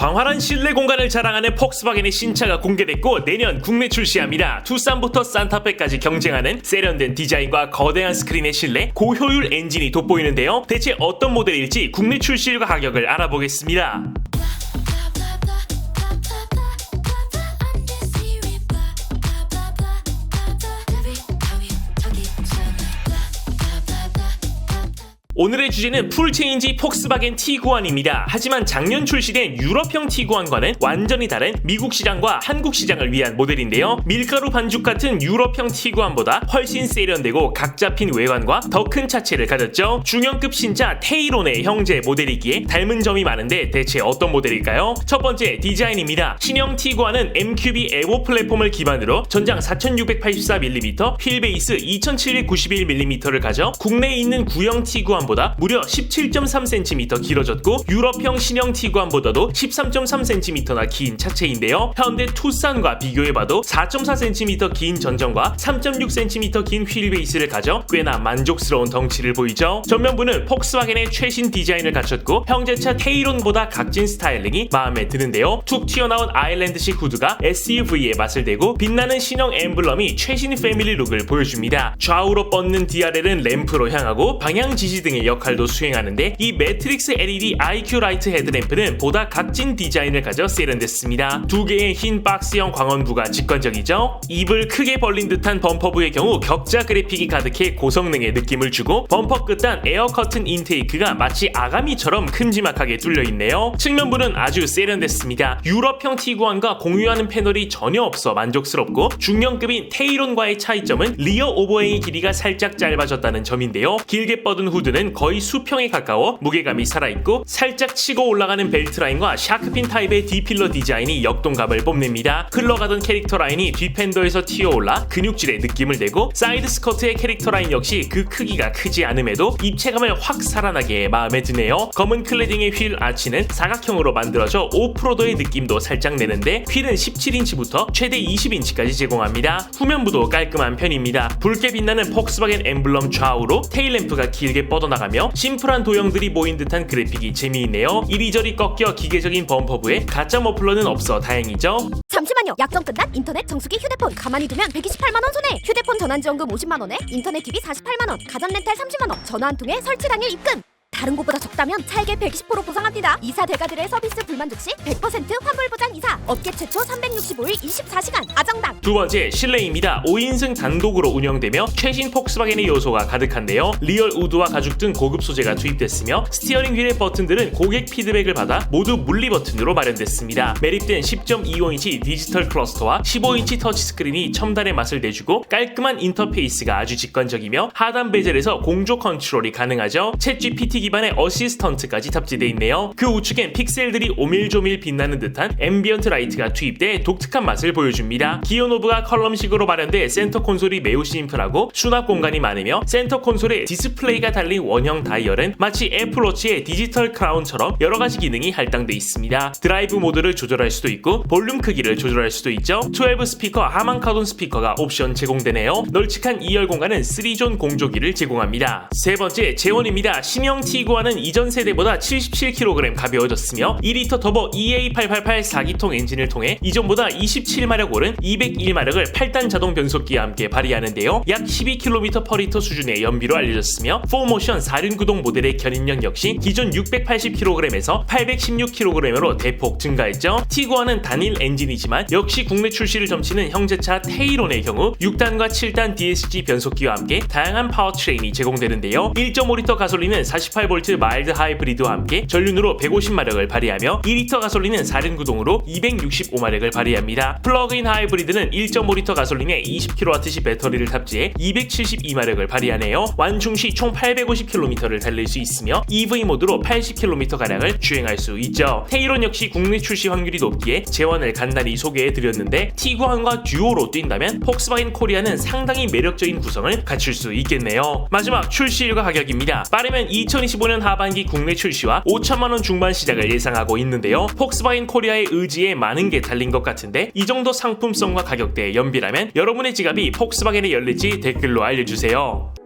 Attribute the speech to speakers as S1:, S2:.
S1: 광활한 실내 공간을 자랑하는 폭스바겐의 신차가 공개됐고 내년 국내 출시합니다. 투싼부터 산타페까지 경쟁하는 세련된 디자인과 거대한 스크린의 실내, 고효율 엔진이 돋보이는데요. 대체 어떤 모델일지 국내 출시일과 가격을 알아보겠습니다. 오늘의 주제는 풀체인지 폭스바겐 T9안입니다. 하지만 작년 출시된 유럽형 T9안과는 완전히 다른 미국 시장과 한국 시장을 위한 모델인데요. 밀가루 반죽 같은 유럽형 T9안보다 훨씬 세련되고 각 잡힌 외관과 더 큰 차체를 가졌죠. 중형급 신차 테이론의 형제 모델이기에 닮은 점이 많은데 대체 어떤 모델일까요? 첫 번째 디자인입니다. 신형 T9안은 MQB 에보 플랫폼을 기반으로 전장 4684mm, 휠 베이스 2791mm를 가져 국내에 있는 구형 T9안 보다 무려 17.3cm 길어졌고 유럽형 신형 T9안보다도 13.3cm나 긴 차체인데요. 현대 투싼과 비교해봐도 4.4cm 긴 전정과 3.6cm 긴 휠베이스를 가져 꽤나 만족스러운 덩치를 보이죠. 전면부는 폭스바겐의 최신 디자인을 갖췄고 형제차 테이론보다 각진 스타일링이 마음에 드는데요. 툭 튀어나온 아일랜드식 후드가 SUV에 맛을 대고 빛나는 신형 엠블럼이 최신 패밀리 룩을 보여줍니다. 좌우로 뻗는 DRL은 램프로 향하고 방향 지시 등의 역할도 수행하는데 이 매트릭스 LED IQ 라이트 헤드램프는 보다 각진 디자인을 가져 세련됐습니다. 두 개의 흰 박스형 광원부가 직관적이죠. 입을 크게 벌린 듯한 범퍼부의 경우 격자 그래픽이 가득해 고성능의 느낌을 주고 범퍼 끝단 에어 커튼 인테이크가 마치 아가미처럼 큼지막하게 뚫려 있네요. 측면부는 아주 세련됐습니다. 유럽형 T9안과 공유하는 패널이 전혀 없어 만족스럽고 중형급인 테이론과의 차이점은 리어 오버행의 길이가 살짝 짧아졌다는 점인데요. 길게 뻗은 후드는 거의 수평에 가까워 무게감이 살아있고 살짝 치고 올라가는 벨트 라인과 샤크핀 타입의 D필러 디자인이 역동감을 뽐냅니다. 흘러가던 캐릭터 라인이 뒤펜더에서 튀어올라 근육질의 느낌을 내고 사이드 스커트의 캐릭터 라인 역시 그 크기가 크지 않음에도 입체감을 확 살아나게 마음에 드네요. 검은 클레딩의 휠 아치는 사각형으로 만들어져 오프로더의 느낌도 살짝 내는데 휠은 17인치부터 최대 20인치까지 제공합니다. 후면부도 깔끔한 편입니다. 붉게 빛나는 폭스바겐 엠블럼 좌우로 테일램프가 길게 뻗어 나가며 심플한 도형들이 모인 듯한 그래픽이 재미있네요. 이리저리 꺾여 기계적인 범퍼부에 가짜 머플러는 없어 다행이죠.
S2: 잠시만요. 약정 끝난 인터넷 정수기 휴대폰 가만히 두면 128만 원 손해. 휴대폰 전환 지원금 50만 원에 인터넷 TV 48만 원, 가전 렌탈 30만 원, 전화 한 통에 설치 당일 입금. 다른 곳보다 적다면 차액의 120% 보상합니다. 이사 대가들의 서비스 불만족 시 100% 환불 보장 이사. 업계 최초 365일 24시간 아정당.
S1: 두 번째 실내입니다. 5인승 단독으로 운영되며 최신 폭스바겐의 요소가 가득한데요. 리얼 우드와 가죽 등 고급 소재가 투입됐으며 스티어링 휠의 버튼들은 고객 피드백을 받아 모두 물리 버튼으로 마련됐습니다. 매립된 10.25인치 디지털 클러스터와 15인치 터치 스크린이 첨단의 맛을 내주고 깔끔한 인터페이스가 아주 직관적이며 하단 베젤에서 공조 컨트롤이 가능하죠. 챗 GPT 기반의 어시스턴트까지 탑재되어 있네요. 그 우측엔 픽셀들이 오밀조밀 빛나는 듯한 앰비언트 라이트가 투입돼 독특한 맛을 보여줍니다. 기어 노브가 컬럼식으로 마련돼 센터 콘솔이 매우 심플하고 수납 공간이 많으며 센터 콘솔에 디스플레이가 달린 원형 다이얼은 마치 애플워치의 디지털 크라운처럼 여러 가지 기능이 할당돼 있습니다. 드라이브 모드를 조절할 수도 있고 볼륨 크기를 조절할 수도 있죠. 12 스피커 하만 카돈 스피커가 옵션 제공되네요. 널찍한 2열 공간은 3존 공조기를 제공합니다. 세 번째 재원입니다. 신형 T9와는 이전 세대보다 77kg 가벼워졌으며 2리터 터보 EA888 4기통 엔진을 통해 이전보다 27마력 오른 201마력을 8단 자동 변속기와 함께 발휘하는데요. 약 12km/리터 수준의 연비로 알려졌으며 4모션 4륜 구동 모델의 견인력 역시 기존 680kg에서 816kg으로 대폭 증가했죠. T9와는 단일 엔진이지만 역시 국내 출시를 점치는 형제차 테이론의 경우 6단과 7단 DSG 변속기와 함께 다양한 파워트레인이 제공되는데요. 1.5리터 가솔린은 48V 마일드 하이브리드와 함께 전륜으로 150마력을 발휘하며 2리터 가솔린은 4륜 구동으로 265마력을 발휘합니다. 플러그인 하이브리드는 1.5리터 가솔린에 20kWh 배터리를 탑재해 272마력을 발휘하네요. 완충 시 총 850km를 달릴 수 있으며 EV 모드로 80km가량을 주행할 수 있죠. 테이론 역시 국내 출시 확률이 높기에 재원을 간단히 소개해 드렸는데 T9과 듀오로 뛴다면 폭스바겐 코리아는 상당히 매력적인 구성을 갖출 수 있겠네요. 마지막 출시일과 가격입니다. 빠르면 2025년 하반기 국내 출시와 5천만원 중반 시작을 예상하고 있는데요. 폭스바겐 코리아의 의지에 많은 게 달린 것 같은데 이 정도 상품성과 가격대에 연비라면 여러분의 지갑이 폭스바겐에 열릴지 댓글로 알려주세요.